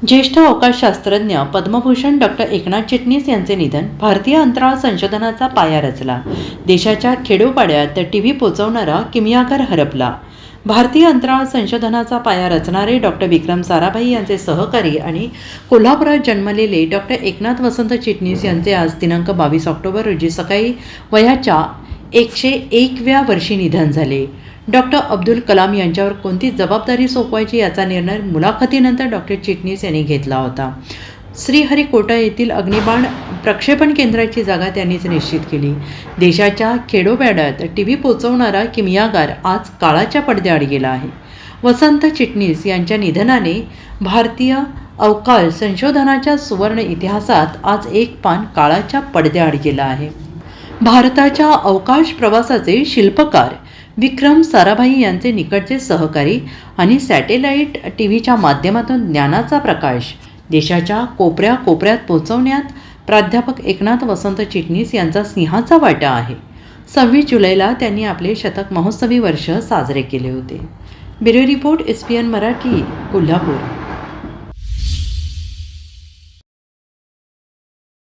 ज्येष्ठ अवकाशशास्त्रज्ञ पद्मभूषण डॉक्टर एकनाथ चिटणीस यांचे निधन भारतीय अंतराळ संशोधनाचा पाया रचला. देशाच्या खेडोपाड्यात टी व्ही पोचवणारा किमयागर हरपला. भारतीय अंतराळ संशोधनाचा पाया रचणारे डॉक्टर विक्रम साराभाई यांचे सहकारी आणि कोल्हापुरात जन्मलेले डॉक्टर एकनाथ वसंत चिटणीस यांचे आज दिनांक बावीस ऑक्टोबर रोजी सकाळी वयाच्या एकशे एकव्या वर्षी निधन झाले. डॉक्टर अब्दुल कलाम यांच्यावर कोणती जबाबदारी सोपवायची याचा निर्णय मुलाखतीनंतर डॉक्टर चिटणीस यांनी घेतला होता. श्रीहरिकोटा येथील अग्निबाण प्रक्षेपण केंद्राची जागा त्यांनीच निश्चित केली. देशाच्या खेडोपाड्यात टी व्ही पोचवणारा किमयागार आज काळाच्या पडद्याआड गेला आहे. वसंत चिटणीस यांच्या निधनाने भारतीय अवकाश संशोधनाच्या सुवर्ण इतिहासात आज एक पान काळाच्या पडद्याआड गेला आहे. भारताच्या अवकाश प्रवासाचे शिल्पकार विक्रम साराभाई यांचे निकटचे सहकारी आणि सॅटेलाईट टी व्हीच्या माध्यमातून ज्ञानाचा प्रकाश देशाच्या कोपऱ्या कोपऱ्यात पोहोचवण्यात प्राध्यापक एकनाथ वसंत चिटणीस यांचा सिंहाचा वाटा आहे. सव्वीस जुलैला त्यांनी आपले शतक महोत्सवी वर्ष साजरे केले होते. Bureau report S P N Marathi Kolhapur.